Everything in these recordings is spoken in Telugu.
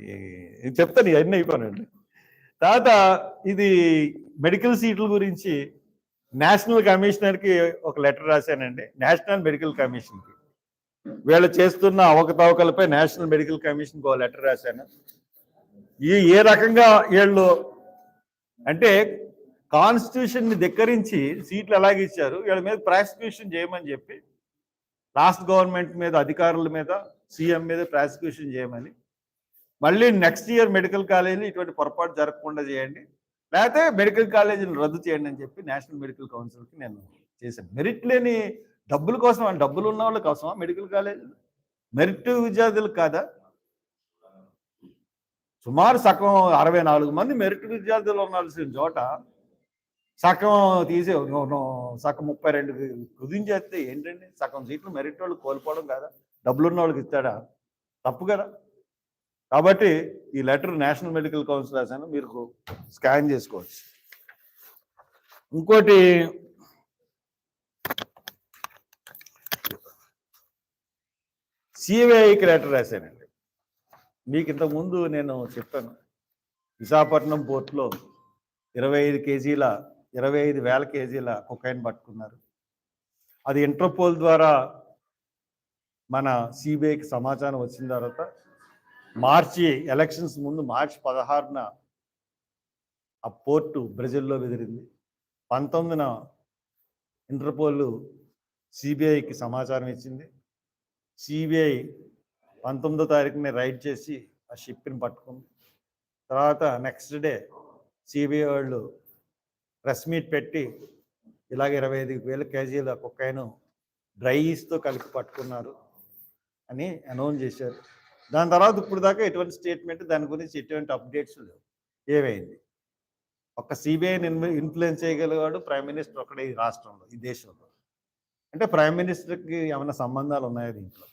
ఏ- చెప్తాను ఇవన్నీ అయిపోయానండి తర్వాత ఇది మెడికల్ సీట్ల గురించి నేషనల్ కమిషనర్కి ఒక లెటర్ రాశానండి. నేషనల్ మెడికల్ కమిషన్కి. వీళ్ళు చేస్తున్న అవకతవకలపై నేషనల్ మెడికల్ కమిషన్కి ఒక లెటర్ రాశాను. ఈ ఏ రకంగా వీళ్ళు అంటే కాన్స్టిట్యూషన్ని ధిక్కరించి సీట్లు ఎలాగిచ్చారు వీళ్ళ మీద ప్రాసిక్యూషన్ చేయమని చెప్పి రాష్ట్ర గవర్నమెంట్ మీద అధికారుల మీద సీఎం మీద ప్రాసిక్యూషన్ చేయమని. మళ్ళీ నెక్స్ట్ ఇయర్ మెడికల్ కాలేజీలు ఇటువంటి పొరపాటు జరగకుండా చేయండి. లేకపోతే మెడికల్ కాలేజీని రద్దు చేయండి అని చెప్పి నేషనల్ మెడికల్ కౌన్సిల్కి నేను చేశాను. మెరిట్ లేని డబ్బుల కోసం డబ్బులు ఉన్న వాళ్ళ కోసమా మెడికల్ కాలేజ్ మెరిట్ విద్యార్థులకు కాదా? సుమారు సగం అరవై నాలుగు మంది మెరిట్ విద్యార్థులు ఉండాల్సిన చోట సగం తీసే సగం ముప్పై రెండు కుదించేస్తే ఏంటండి? సగం సీట్లు మెరిట్ వాళ్ళు కోల్పోవడం కాదా? డబ్బులు ఉన్న వాళ్ళకి ఇస్తాడా? తప్పు కదా. కాబట్టి ఈ లెటర్ నేషనల్ మెడికల్ కౌన్సిల్ రాశాను మీరు స్కాన్ చేసుకోవచ్చు. ఇంకోటి సిబిఐకి లెటర్ రాశానండి. మీకు ఇంతకుముందు నేను చెప్పాను విశాఖపట్నం పోర్ట్లో ఇరవై ఐదు కేజీల ఇరవై ఐదు వేల కేజీల కొకైన్ పట్టుకున్నారు. అది ఇంటర్పోల్ ద్వారా మన సిబిఐకి సమాచారం వచ్చిన తర్వాత మార్చి ఎలక్షన్స్ ముందు మార్చి పదహారున ఆ పోర్టు బ్రెజిల్లో బెదిరింది. పంతొమ్మిదిన ఇంటర్పోల్ సిబిఐకి సమాచారం ఇచ్చింది. సిబిఐ పంతొమ్మిదో తారీఖునే రైడ్ చేసి ఆ షిప్ని పట్టుకుంది. తర్వాత నెక్స్ట్ డే సిబిఐ వాళ్ళు ప్రెస్ మీట్ పెట్టి ఇలాగ ఇరవై ఐదు వేల కేజీల కుక్కైను డ్రై ఈస్తో కలిపి పట్టుకున్నారు అని అనౌన్స్ చేశారు. దాని తర్వాత ఇప్పుడు దాకా ఎటువంటి స్టేట్మెంట్ దాని గురించి ఎటువంటి అప్డేట్స్ లేవు. ఏమైంది? ఒక సిబిఐని ఇన్ఫ్లుయెన్స్ చేయగలిగాడు ప్రైమ్ మినిస్టర్ ఒకడే ఈ రాష్ట్రంలో ఈ దేశంలో. అంటే ప్రైమ్ మినిస్టర్కి ఏమైనా సంబంధాలు ఉన్నాయా దీంట్లో?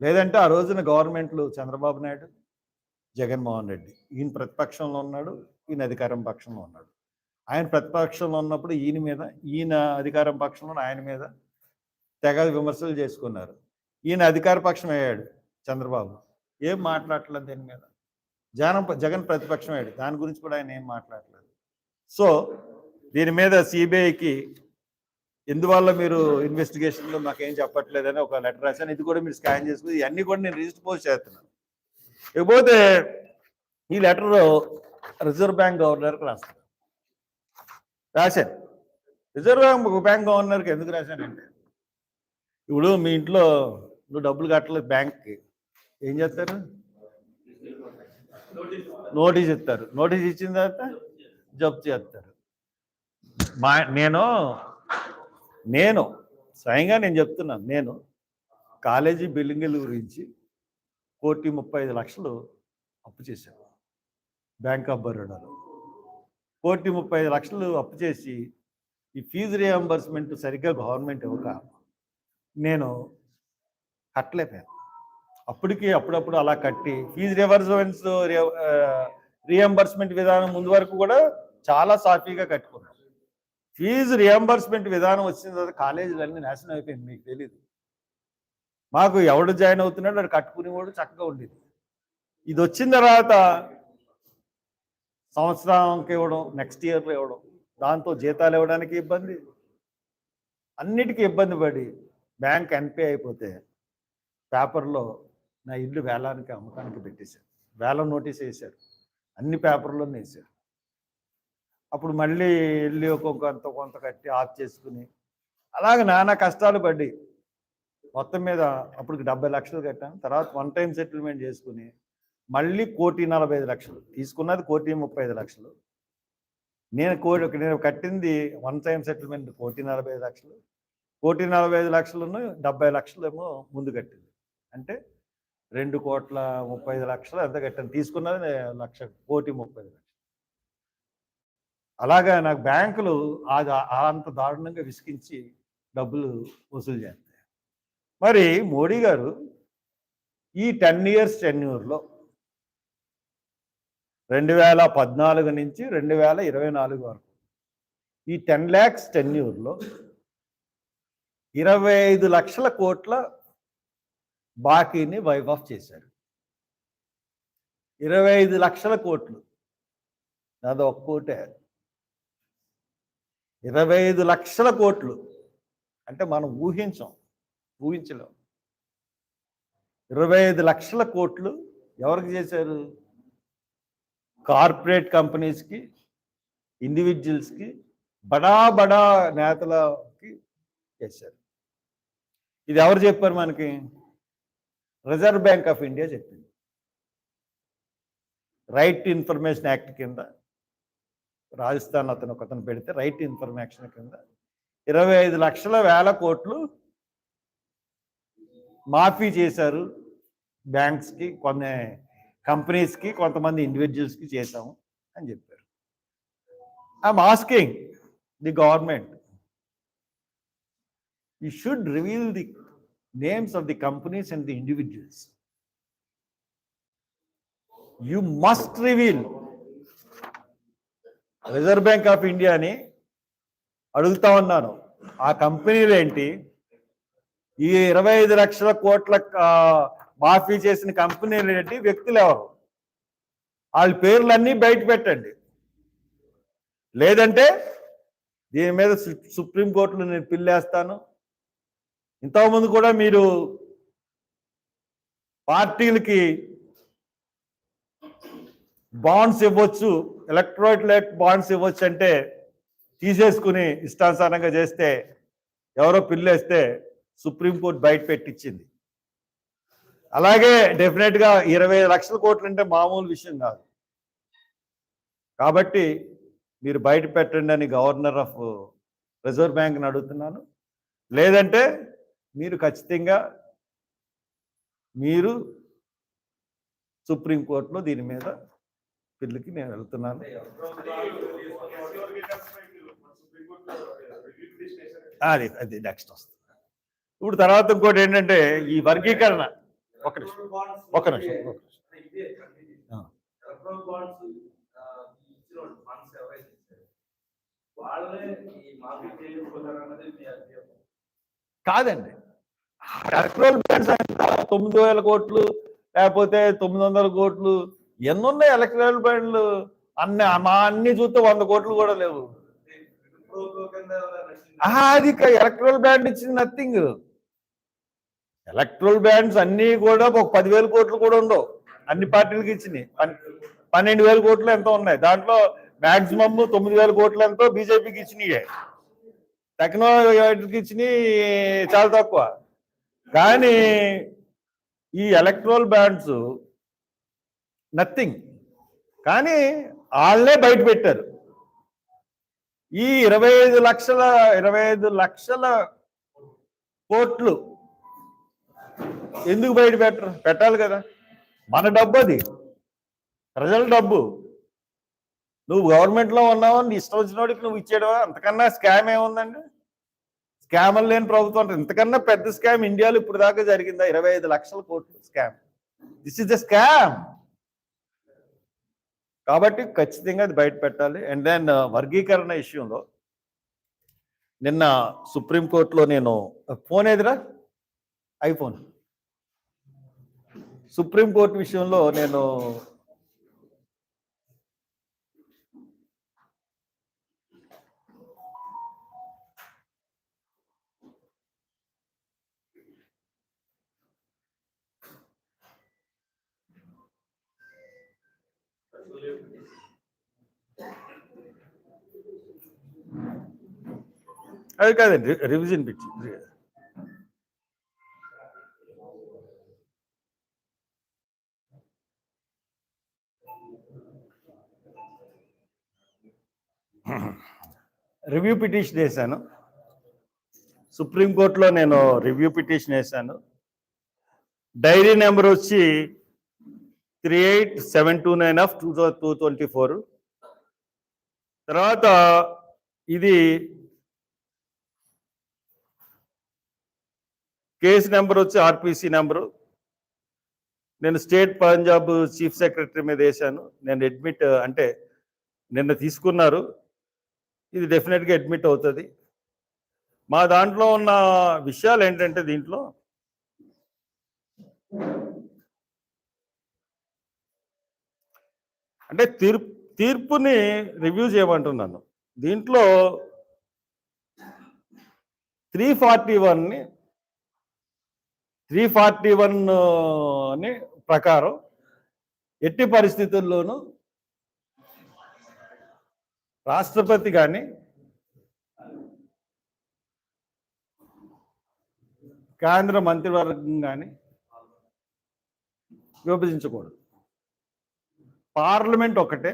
లేదంటే ఆ రోజున గవర్నమెంట్లు చంద్రబాబు నాయుడు జగన్మోహన్ రెడ్డి ఈయన ప్రతిపక్షంలో ఉన్నాడు ఈయన అధికారం పక్షంలో ఉన్నాడు. ఆయన ప్రతిపక్షంలో ఉన్నప్పుడు ఈయన మీద ఈయన అధికారం పక్షంలో ఆయన మీద తెగ విమర్శలు చేసుకున్నారు. ఈయన అధికార పక్షం అయ్యాడు చంద్రబాబు. ఏం మాట్లాడట్లేదు దీని మీద? జగన్ జగన్ ప్రతిపక్షం అయ్యాడు. దాని గురించి కూడా ఆయన ఏం మాట్లాడలేదు సో దీని మీద సిబిఐకి ఎందువల్ల మీరు ఇన్వెస్టిగేషన్లో మాకేం చెప్పట్లేదని ఒక లెటర్ రాశాను. ఇది కూడా మీరు స్కాన్ చేసుకుని ఇవన్నీ కూడా నేను రిజిస్టర్ పోస్ట్ చేస్తున్నాను. ఇకపోతే ఈ లెటర్ రిజర్వ్ బ్యాంక్ గవర్నర్కి రాస్తాను రాశాను రిజర్వ్ బ్యాంక్ బ్యాంక్ గవర్నర్కి ఎందుకు రాశానంటే ఇప్పుడు మీ ఇంట్లో నువ్వు డబ్బులు కట్టలేదు బ్యాంక్కి ఏం చేస్తారు? నోటీస్ ఇస్తారు. నోటీస్ ఇచ్చిన తర్వాత జప్తు చేస్తారు. మా నేను నేను స్వయంగా నేను చెప్తున్నాను నేను కాలేజీ బిల్డింగుల గురించి కోటి ముప్పై ఐదు లక్షలు అప్పు చేశాను. బ్యాంక్ ఆఫ్ బరోడాలో. కోటి ముప్పై ఐదు లక్షలు అప్పు చేసి ఈ ఫీజు రియంబర్స్మెంట్ సరిగ్గా గవర్నమెంట్ ఇవ్వక నేను కట్టలేకపోయాను. అప్పటికి అప్పుడప్పుడు అలా కట్టి ఫీజు రివర్స్మెంట్స్ రియంబర్స్మెంట్ విధానం ముందు వరకు కూడా చాలా సాఫీగా కట్టుకున్నాను. ఫీజు రియంబర్స్మెంట్ విధానం వచ్చిన తర్వాత కాలేజీలన్నీ నాశనం అయిపోయింది మీకు తెలియదు మాకు ఎవడు జాయిన్ అవుతున్నాడు అది కట్టుకునేవాడు చక్కగా ఉండేది. ఇది వచ్చిన తర్వాత సంవత్సరానికి ఇవ్వడం నెక్స్ట్ ఇయర్లో ఇవ్వడం. దాంతో జీతాలు ఇవ్వడానికి ఇబ్బంది. అన్నిటికీ ఇబ్బంది పడి బ్యాంక్ ఎన్పే అయిపోతే పేపర్లో నా ఇల్లు వేలానికి అమ్మకానికి పెట్టేశారు. వేలం నోటీస్ వేశారు. అన్ని పేపర్లోనే వేశారు. అప్పుడు మళ్ళీ వెళ్ళి ఒక కొంత కొంత కట్టి ఆఫ్ చేసుకుని అలాగే నానా కష్టాలు పడి మొత్తం మీద అప్పటికి డెబ్బై లక్షలు కట్టాను. తర్వాత వన్ టైం సెటిల్మెంట్ చేసుకుని మళ్ళీ కోటి నలభై ఐదు లక్షలు. తీసుకున్నది కోటి ముప్పై ఐదు లక్షలు. నేను కోటి నేను కట్టింది వన్ టైం సెటిల్మెంట్ కోటి నలభై ఐదు లక్షలు. కోటి నలభై ఐదు లక్షలను డెబ్బై లక్షలు ఏమో ముందు కట్టింది. అంటే రెండు కోట్ల ముప్పై ఐదు లక్షలు ఎంత కట్టాను. తీసుకున్నది లక్ష కోటి ముప్పై ఐదు లక్షలు. అలాగా నాకు బ్యాంకులు అది ఆ- అంత దారుణంగా విసిగించి డబ్బులు వసూలు చేస్తాయి. మరి మోడీ గారు ఈ టెన్ ఇయర్స్ టెన్యూర్లో రెండు వేల పద్నాలుగు నుంచి రెండు వేల ఇరవై నాలుగు వరకు. ఈ టెన్ ల్యాక్స్ టెన్యూర్లో ఇరవై ఐదు లక్షల కోట్ల బాకీని వైవ్ ఆఫ్ చేశారు. ఇరవై ఐదు లక్షల కోట్లు. అది ఒక్క కోటే. ఇరవై ఐదు లక్షల కోట్లు. అంటే మనం ఊహించం ఊహించలేం. ఇరవై ఐదు లక్షల కోట్లు ఎవరికి చేశారు? కార్పొరేట్ కంపెనీస్కి ఇండివిజువల్స్కి బడా బడా నేతలకి చేశారు. ఇది ఎవరు చెప్పారు మనకి? రిజర్వ్ బ్యాంక్ ఆఫ్ ఇండియా చెప్పింది. రైట్ ఇన్ఫర్మేషన్ యాక్ట్ కింద రాజస్థాన్ అతను ఒకతను పెడితే రైట్ ఇన్ఫర్మేషన్ కింద ఇరవై ఐదు లక్షల వేల కోట్లు మాఫీ చేశారు బ్యాంక్స్కి కొన్ని కంపెనీస్కి కొంతమంది ఇండివిజువల్స్కి చేశాము అని చెప్పారు. I'm asking the government you should reveal the names of the companies and the individuals you must reveal Reserve Bank of ఇండియాని అడుగుతా ఉన్నాను. ఆ కంపెనీలు ఏంటి? ఈ ఇరవై ఐదు లక్షల కోట్ల మాఫీ చేసిన కంపెనీలు ఏంటి? వ్యక్తులు ఎవరు? వాళ్ళ పేర్లన్నీ బయట పెట్టండి. లేదంటే దీని మీద సు- సుప్రీంకోర్టులో నేను పిల్లేస్తాను. ఇంతకుముందు కూడా మీరు పార్టీలకి బాండ్స్ ఇవ్వచ్చు ఎలక్ట్రోలైట్ బాండ్స్ ఇవ్వచ్చు అంటే తీసేసుకుని ఇష్టానుసారంగా చేస్తే ఎవరో పిల్లేస్తే సుప్రీంకోర్టు బయట పెట్టించింది. అలాగే డెఫినెట్గా ఇరవై లక్షల కోట్లు అంటే మామూలు విషయం కాదు. కాబట్టి మీరు బయట పెట్టండి అని గవర్నర్ ఆఫ్ రిజర్వ్ బ్యాంక్ని అడుగుతున్నాను. లేదంటే మీరు ఖచ్చితంగా మీరు సుప్రీంకోర్టులో దీని మీద బిల్లుకి నేను వెళ్తున్నాను. అది అది నెక్స్ట్ వస్తుంది. ఇప్పుడు తర్వాత ఇంకోటి ఏంటంటే ఈ వర్గీకరణ. ఒక నిమిషం. ఒక నిమిషం. ఒక కాదండి. ఎలక్ట్రల్ బాండ్స్ అంటే తొమ్మిది వేల కోట్లు లేకపోతే తొమ్మిది వందల కోట్లు ఎన్ని ఉన్నాయి ఎలక్ట్రల్ బాండ్లు అన్ని మా అన్ని చూస్తే వంద కోట్లు కూడా లేవు. అది ఎలక్ట్రల్ బ్యాండ్ ఇచ్చింది నథింగ్ ఎలక్ట్రల్ బ్యాండ్స్ అన్ని కూడా ఒక పదివేల కోట్లు కూడా ఉండవు. అన్ని పార్టీలకు ఇచ్చినాయి. పన్నెండు వేల కోట్లు ఎంతో ఉన్నాయి. దాంట్లో మాక్సిమమ్ తొమ్మిది వేల కోట్లు ఎంతో బీజేపీకి ఇచ్చినాయి. టెక్నాలజీకి ఇచ్చినాయి చాలా తక్కువ. కానీ ఈ ఎలక్ట్రల్ బ్యాండ్స్ నథింగ్. కానీ వాళ్ళే బయట పెట్టారు. ఈ ఇరవై ఐదు లక్షల ఇరవై ఐదు లక్షల కోట్లు ఎందుకు బయట పెట్టరు? పెట్టాలి కదా. మన డబ్బు అది. ప్రజల డబ్బు. నువ్వు గవర్నమెంట్లో ఉన్నావు? నీ ఇష్టం వచ్చినోడికి నువ్వు ఇచ్చేయడమా? అంతకన్నా స్కామ్ ఏముందండి? స్కామ్ లేని ప్రభుత్వం అంటే ఇంతకన్నా పెద్ద స్కామ్ ఇండియాలో ఇప్పుడు దాకా జరిగిందా? ఇరవై ఐదు లక్షల కోట్లు scam this is the scam కాబట్టి ఖచ్చితంగా అది బయట పెట్టాలి. అండ్ దెన్ uh, వర్గీకరణ విషయంలో నిన్న సుప్రీంకోర్టులో నేను uh, ఫోన్ ఏదిరా? ఐఫోన్. సుప్రీంకోర్టు విషయంలో నేను అది కాదండి రివిజన్ పిచ్చి రివ్యూ పిటిషన్ వేశాను. సుప్రీంకోర్టులో నేను రివ్యూ పిటిషన్ వేశాను. డైరీ నెంబర్ వచ్చి three eight seven two nine of two two twenty four. తర్వాత ఇది కేసు నెంబర్ వచ్చి ఆర్పిసి నెంబరు. నేను స్టేట్ పంజాబ్ చీఫ్ సెక్రటరీ మీద వేశాను. నేను అడ్మిట్ అంటే నిన్న తీసుకున్నారు. ఇది డెఫినెట్గా అడ్మిట్ అవుతుంది. మా దాంట్లో ఉన్న విషయాలు ఏంటంటే దీంట్లో అంటే తీర్పు తీర్పుని రివ్యూ చేయమంటున్నాను. దీంట్లో త్రీ ఫార్టీ వన్ని త్రీ ఫార్టీ వన్ అని ప్రకారం ఎట్టి పరిస్థితుల్లోనూ రాష్ట్రపతి కానీ కేంద్ర మంత్రివర్గం కానీ విభజించకూడదు. పార్లమెంట్ ఒకటే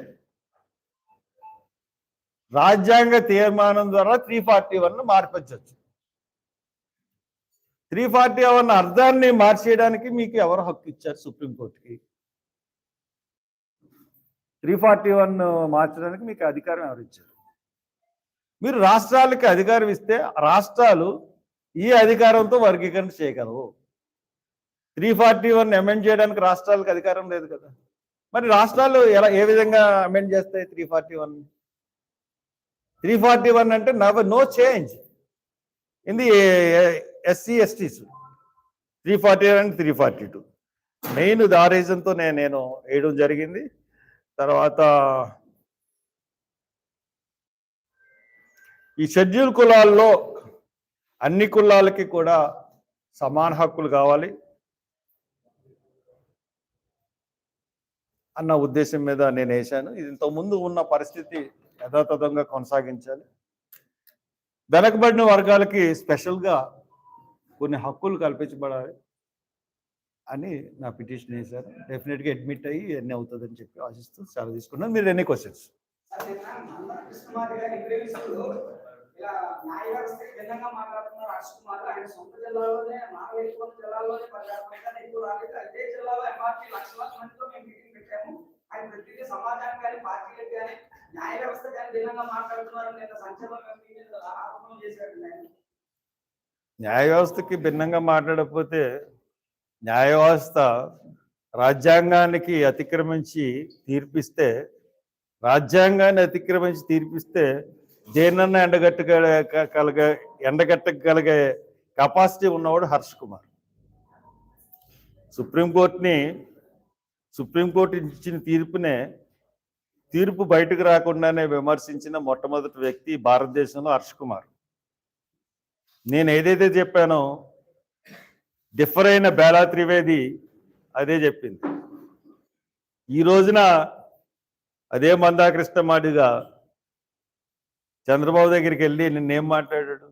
రాజ్యాంగ తీర్మానం ద్వారా త్రీ ఫార్టీ వన్ మార్పించవచ్చు. త్రీ ఫార్టీ వన్ అర్థాన్ని మార్చేయడానికి మీకు ఎవరు హక్కు ఇచ్చారు సుప్రీంకోర్టుకి? త్రీ ఫార్టీ వన్ మార్చడానికి మీకు అధికారం ఎవరు ఇచ్చారు మీరు రాష్ట్రాలకి అధికారం ఇస్తే రాష్ట్రాలు ఈ అధికారంతో వర్గీకరణ చేయగలవు. త్రీ ఫార్టీ వన్ అమెండ్ చేయడానికి రాష్ట్రాలకు అధికారం లేదు కదా. మరి రాష్ట్రాలు ఎలా ఏ విధంగా అమెండ్ చేస్తాయి three forty one? Three forty one అంటే now no change in the SC STs three forty one three forty two. Main the రీజన్తో నేను నేను వేయడం జరిగింది. తర్వాత ఈ షెడ్యూల్ కులాల్లో అన్ని కులాలకి కూడా సమాన హక్కులు కావాలి అన్న ఉద్దేశం మీద నేను వేశాను. ఇది ఇంతకుముందు ఉన్న పరిస్థితి యథాతథంగా కొనసాగించాలి. వెనకబడిన వర్గాలకి స్పెషల్గా కొన్ని హక్కులు కల్పించబడాలి. అని నా పిటిషన్ వేశారు. డెఫినెట్గా అడ్మిట్ అయ్యి ఎన్ని అవుతుందని చెప్పి ఆశిస్తూ సెలవు తీసుకున్నాను. మీరు ఎన్ని క్వశ్చన్స్? న్యాయ సమాజానికి కానీ పార్టీలకు కానీ వ్యవస్థ కానీ భిన్నంగా మాట్లాడుతున్నారు నిన్న ఆరోపణలు న్యాయ వ్యవస్థకి భిన్నంగా మాట్లాడకపోతే న్యాయ వ్యవస్థ రాజ్యాంగానికి అతిక్రమించి తీర్పిస్తే రాజ్యాంగాన్ని అతిక్రమించి తీర్పిస్తే దేన్నన్నా ఎండగట్టగలిగే ఎండగట్టగలిగే కెపాసిటీ ఉన్నవాడు హర్ష్ కుమార్. సుప్రీంకోర్టుని సుప్రీంకోర్టు ఇచ్చిన తీర్పునే తీర్పు బయటకు రాకుండానే విమర్శించిన మొట్టమొదటి వ్యక్తి భారతదేశంలో హర్ష్ కుమార్. నేను ఏదైతే చెప్పానో డిఫర్ అయిన బేలా త్రివేది అదే చెప్పింది. ఈ రోజున అదే మందాకృష్ణ మాదిగా చంద్రబాబు దగ్గరికి వెళ్ళి నిన్నేం మాట్లాడాడు?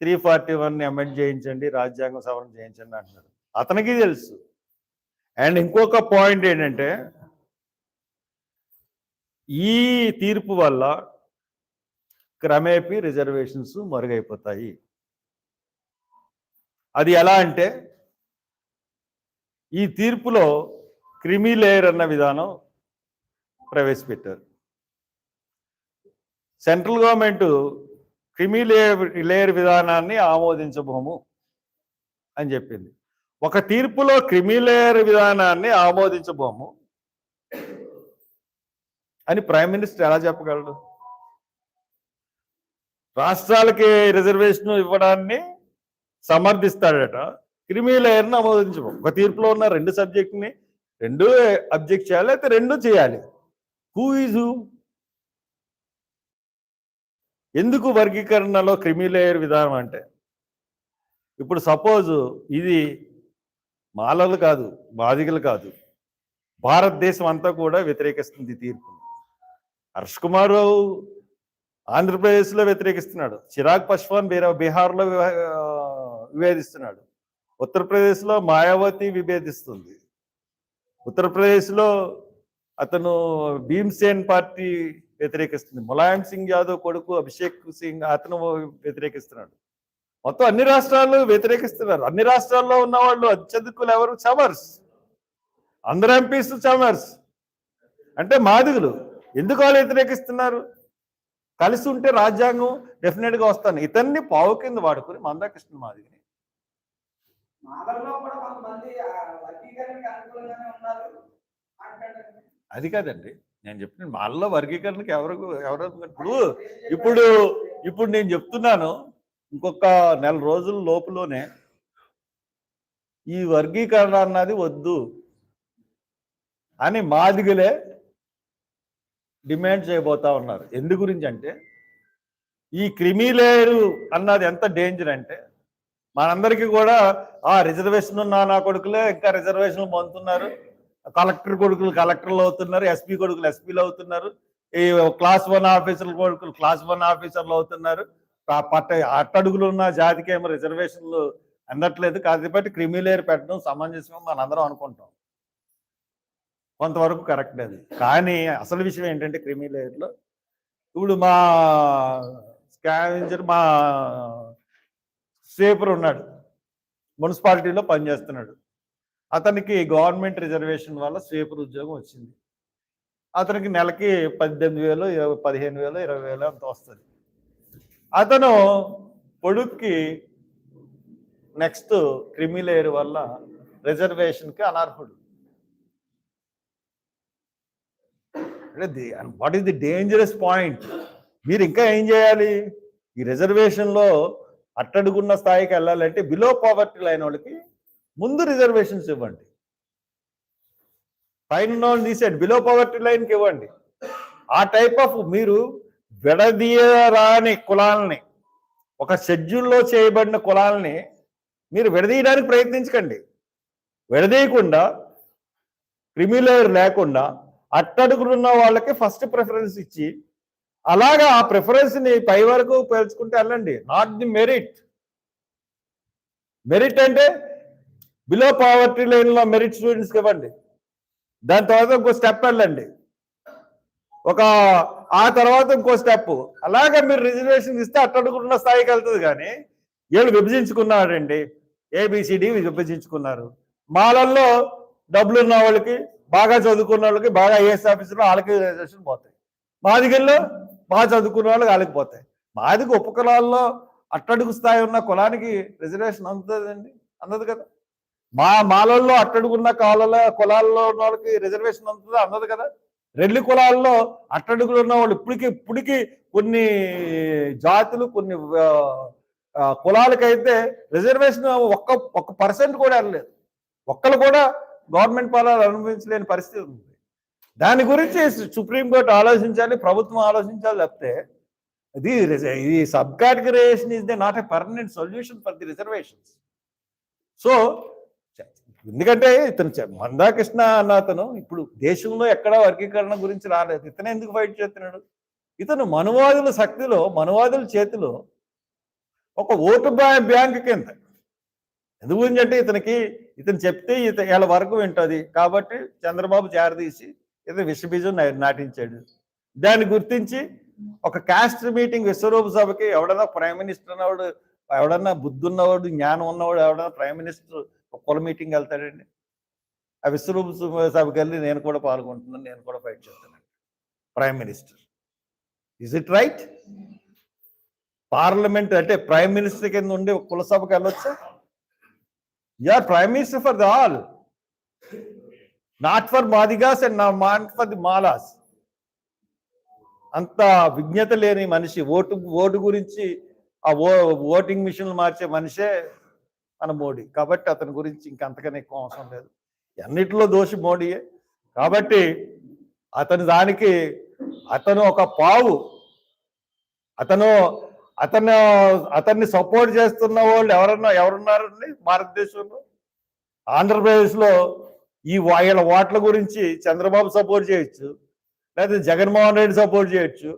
త్రీ ఫార్టీ వన్ అమెండ్ చేయించండి రాజ్యాంగం సవరణ చేయించండి అంటున్నాడు. అతనికి తెలుసు. అండ్ ఇంకొక పాయింట్ ఏంటంటే ఈ తీర్పు వల్ల క్రమేపీ రిజర్వేషన్స్ మరుగైపోతాయి. అది ఎలా అంటే ఈ తీర్పులో క్రిమి లేయర్ అన్న విధానం ప్రవేశపెట్టారు. Central government creamy layer layer విధానాన్ని ఆమోదించబోము అని చెప్పింది. ఒక తీర్పులో క్రిమి లేయర్ విధానాన్ని ఆమోదించబోము అని ప్రైమ్ మినిస్టర్ ఎలా చెప్పగలడు? రాష్ట్రాలకి రిజర్వేషన్ ఇవ్వడాన్ని సమర్థిస్తాడట. క్రిమి లేయర్ని ఆమోదించము. ఒక తీర్పులో ఉన్న రెండు సబ్జెక్ట్ని రెండు అబ్జెక్ట్ చేయాలి అయితే రెండు చేయాలి. హూ ఈజ్ హూ ఎందుకు వర్గీకరణలో క్రిమి లేయర్ విధానం అంటే? ఇప్పుడు సపోజ్ ఇది మాలలు కాదు బాధికలు కాదు. భారతదేశం అంతా కూడా వ్యతిరేకిస్తుంది తీర్పు. హర్ష్ కుమార్ రావు ఆంధ్రప్రదేశ్లో వ్యతిరేకిస్తున్నాడు. చిరాగ్ పశ్వాన్ బీరా బీహార్లో విభేదిస్తున్నాడు. ఉత్తరప్రదేశ్లో మాయావతి విభేదిస్తుంది. ఉత్తరప్రదేశ్లో అతను భీమ్సేన్ పార్టీ వ్యతిరేకిస్తుంది. ములాయం సింగ్ యాదవ్ కొడుకు అభిషేక్ సింగ్ అతను వ్యతిరేకిస్తున్నాడు. మొత్తం అన్ని రాష్ట్రాలు వ్యతిరేకిస్తున్నారు. అన్ని రాష్ట్రాల్లో ఉన్న వాళ్ళు అత్యధికులు ఎవరు? చమర్స్. అందరు ఎంపీస్ చమర్స్. అంటే మాదిగులు. ఎందుకు వాళ్ళు వ్యతిరేకిస్తున్నారు? కలిసి ఉంటే రాజ్యాంగం డెఫినెట్గా వస్తాను. ఇతన్ని పావు కింద వాడుకుని మందాకృష్ణ మాదిగిని మాదర్లో కూడా కొంతమంది ఆ వర్గీకరణకి అనుకూలంగానే ఉన్నారు అంటాడు. అది కాదండి. నేను చెప్పిన వాళ్ళ వర్గీకరణకి ఎవరు ఎవరు ఇప్పుడు ఇప్పుడు ఇప్పుడు నేను చెప్తున్నాను ఇంకొక నెల రోజుల లోపులోనే ఈ వర్గీకరణ అన్నది వద్దు అని మాదిగలే డిమాండ్ చేయబోతా ఉన్నారు. ఎందు గురించి అంటే ఈ క్రిమిలేరు అన్నది ఎంత డేంజర్ అంటే మనందరికీ కూడా ఆ రిజర్వేషన్ ఉన్న నా కొడుకులే ఇంకా రిజర్వేషన్లు పొందుతున్నారు. కలెక్టర్ కొడుకులు కలెక్టర్లు అవుతున్నారు ఎస్పీ కొడుకులు ఎస్పీలు అవుతున్నారు ఈ క్లాస్ వన్ ఆఫీసర్ల కొడుకులు క్లాస్ వన్ ఆఫీసర్లు అవుతున్నారు. పట్ట అట్టడుగులు ఉన్న జాతికి ఏమో రిజర్వేషన్లు అందట్లేదు. కాబట్టి క్రిమిలేరు పెట్టడం సమంజసం మనందరం అనుకుంటాం. కొంతవరకు కరెక్ట్ అది. కానీ అసలు విషయం ఏంటంటే క్రిమిలేయర్లో ఇప్పుడు మా స్కావెంజర్ మా స్వీపర్ ఉన్నాడు. మున్సిపాలిటీలో పనిచేస్తున్నాడు. అతనికి గవర్నమెంట్ రిజర్వేషన్ వల్ల స్వీపర్ ఉద్యోగం వచ్చింది. అతనికి నెలకి పద్దెనిమిది వేలు ఇరవై పదిహేను వేలు ఇరవై వేలు అంత వస్తుంది. అతను కొడుక్కి నెక్స్ట్ క్రిమిలేయర్ వల్ల రిజర్వేషన్కి అనర్హుడు. అంటే what is the dangerous point? మీరు ఇంకా ఏం చేయాలి? ఈ రిజర్వేషన్లో అట్టడుగున్న స్థాయికి వెళ్ళాలంటే బిలో పావర్టీ లైన్ వాళ్ళకి ముందు రిజర్వేషన్స్ ఇవ్వండి. పైన వాళ్ళని తీసేయండి. బిలో పావర్టీ లైన్కి ఇవ్వండి. ఆ టైప్ ఆఫ్ మీరు విడదీయరాని కులాలని ఒక షెడ్యూల్లో చేయబడిన కులాలని మీరు విడదీయడానికి ప్రయత్నించకండి. విడదీయకుండా క్రిమిలేయర్ లేకుండా అట్టడుగులున్న వాళ్ళకి ఫస్ట్ ప్రిఫరెన్స్ ఇచ్చి అలాగా ఆ ప్రిఫరెన్స్ని పై వరకు పేర్చుకుంటే వెళ్ళండి నాట్ ది మెరిట్ మెరిట్ అంటే బిలో పావర్టీ లైన్లో మెరిట్ స్టూడెంట్స్కి ఇవ్వండి. దాని తర్వాత ఇంకో స్టెప్ వెళ్ళండి ఒక ఆ తర్వాత ఇంకో స్టెప్ అలాగే మీరు రిజర్వేషన్ ఇస్తే అట్టడుకున్న స్థాయికి వెళ్తుంది కానీ వీళ్ళు విభజించుకున్నారండి. ఏబిసిడి విభజించుకున్నారు. మాలల్లో డబ్బులు ఉన్న వాళ్ళకి బాగా చదువుకున్న వాళ్ళకి బాగా ఐఏఎస్ ఆఫీసులో వాళ్ళకి రిజర్వేషన్ పోతాయి. మాదిగల్లో బాగా చదువుకున్న వాళ్ళు వాళ్ళకి మాదికి మాదిగ ఉపకులాల్లో అట్టడుగు స్థాయి ఉన్న కులానికి రిజర్వేషన్ అందుతుందండి. అందదు కదా. మా మాలల్లో అట్టడుగున్న కాలలో కులాల్లో ఉన్న వాళ్ళకి రిజర్వేషన్ అందుతుందా? అందదు కదా. రెల్లి కులాల్లో అట్టడుగులు ఉన్న వాళ్ళు ఇప్పటికీ ఇప్పటికీ కొన్ని జాతులు కొన్ని కులాలకైతే రిజర్వేషన్ ఒక్క ఒక్క పర్సెంట్ కూడా వెళ్ళలేదు ఒక్కరు కూడా గవర్నమెంట్ పాలన అనుభవించలేని పరిస్థితి ఉంది. దాని గురించి సుప్రీంకోర్టు ఆలోచించాలి ప్రభుత్వం ఆలోచించాలి తప్పితే ఇది ఇది sub categorization is they not a permanent solution for the reservations. So ఎందుకంటే ఇతను మందాకృష్ణ అన్న అతను ఇప్పుడు దేశంలో ఎక్కడా వర్గీకరణ గురించి రాలేదు. ఇతను ఎందుకు ఫైట్ చేస్తున్నాడు? ఇతను మనువాదుల శక్తిలో మనువాదుల చేతిలో ఒక ఓటు బ్యాంక్ కింద. ఎందుకు గురించి అంటే ఇతనికి ఇతను చెప్తే ఇత వీళ్ళ వరకు వింటుంది కాబట్టి చంద్రబాబు జారదీసి ఏదో విషబీజం నాటించాడు. దాన్ని గుర్తించి ఒక క్యాస్ట్ మీటింగ్ విశ్వరూప సభకి ఎవడన్నా ప్రైమ్ మినిస్టర్ అన్నవాడు ఎవడన్నా బుద్ధి ఉన్నవాడు జ్ఞానం ఉన్నవాడు ఎవడన్నా ప్రైమ్ మినిస్టర్ ఒక కుల మీటింగ్ వెళ్తాడండి. ఆ విశ్వరూప సభకి వెళ్ళి నేను కూడా పాల్గొంటున్నాను నేను కూడా ఫైట్ చేస్తాను prime minister is it right parliament అంటే ప్రైమ్ మినిస్టర్ కింద ఉండి కుల సభకి వెళ్ళొచ్చా? Or prime minister for the all not for Madigas and not for the Malas అంత విజ్ఞత లేని మనిషి ఓటు ఓటు గురించి ఆ ఓ ఓటింగ్ మిషన్లు మార్చే మనిషే మన మోడీ. కాబట్టి అతని గురించి ఇంకంతకనే ఎక్కువ అవసరం లేదు. అన్నిటిలో దోషి మోడీయే. కాబట్టి అతని దానికి అతను ఒక పావు. అతను అతను అతన్ని సపోర్ట్ చేస్తున్న వాళ్ళు ఎవరన్నా ఎవరున్నారండి? భారతదేశంలో? ఆంధ్రప్రదేశ్లో ఈ వాళ్ళ ఓట్ల గురించి చంద్రబాబు సపోర్ట్ చేయొచ్చు లేకపోతే జగన్మోహన్ రెడ్డి సపోర్ట్ చేయొచ్చు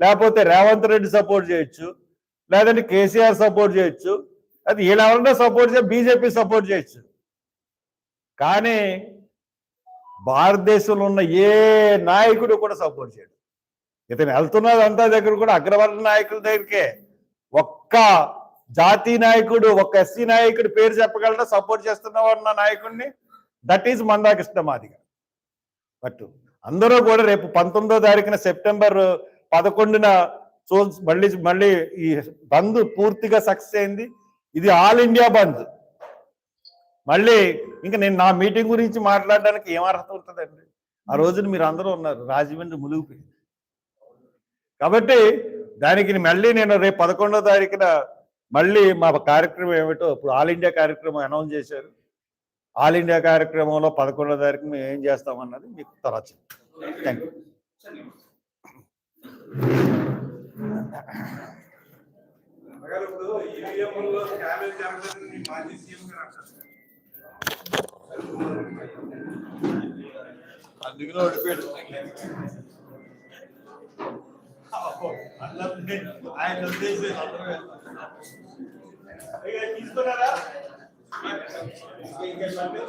లేకపోతే రేవంత్ రెడ్డి సపోర్ట్ చేయొచ్చు లేదంటే కేసీఆర్ సపోర్ట్ చేయొచ్చు అది వీళ్ళెవరన్నా సపోర్ట్ చేయ బీజేపీ సపోర్ట్ చేయొచ్చు. కానీ భారతదేశంలో ఉన్న ఏ నాయకుడు కూడా సపోర్ట్ చేయడు. ఇతను వెళ్తున్నది అంతా దగ్గర కూడా అగ్రవర్ణ నాయకుల దగ్గరికే. ఒక్క జాతీయ నాయకుడు ఒక్క ఎస్సీ నాయకుడు పేరు చెప్పగలరా సపోర్ట్ చేస్తున్న నాయకుడిని that is Mandakrishna Madiga but అందరూ కూడా రేపు పంతొమ్మిదో తారీఖున సెప్టెంబర్ పదకొండున చూ మళ్ళీ మళ్ళీ ఈ బంద్ పూర్తిగా సక్సెస్ అయింది. ఇది ఆల్ ఇండియా బంద్. మళ్ళీ ఇంకా నేను నా మీటింగ్ గురించి మాట్లాడడానికి ఏం అర్హత ఉంటుందండి? ఆ రోజున మీరు అందరూ ఉన్నారు రాజమండ్రి ములుగుపోయింది కాబట్టి దానికి మళ్ళీ నేను రేపు పదకొండో తారీఖున మళ్ళీ మా కార్యక్రమం ఏమిటో ఇప్పుడు ఆల్ ఇండియా కార్యక్రమం అనౌన్స్ చేశారు. ఆల్ ఇండియా కార్యక్రమంలో పదకొండో తారీఖు మేము ఏం చేస్తామన్నది మీకు తర్వాత థ్యాంక్ యూ అందుకనే ఓడిపోయాడు ఆయన ఉద్దేశం అందరూ తీసుకున్నారా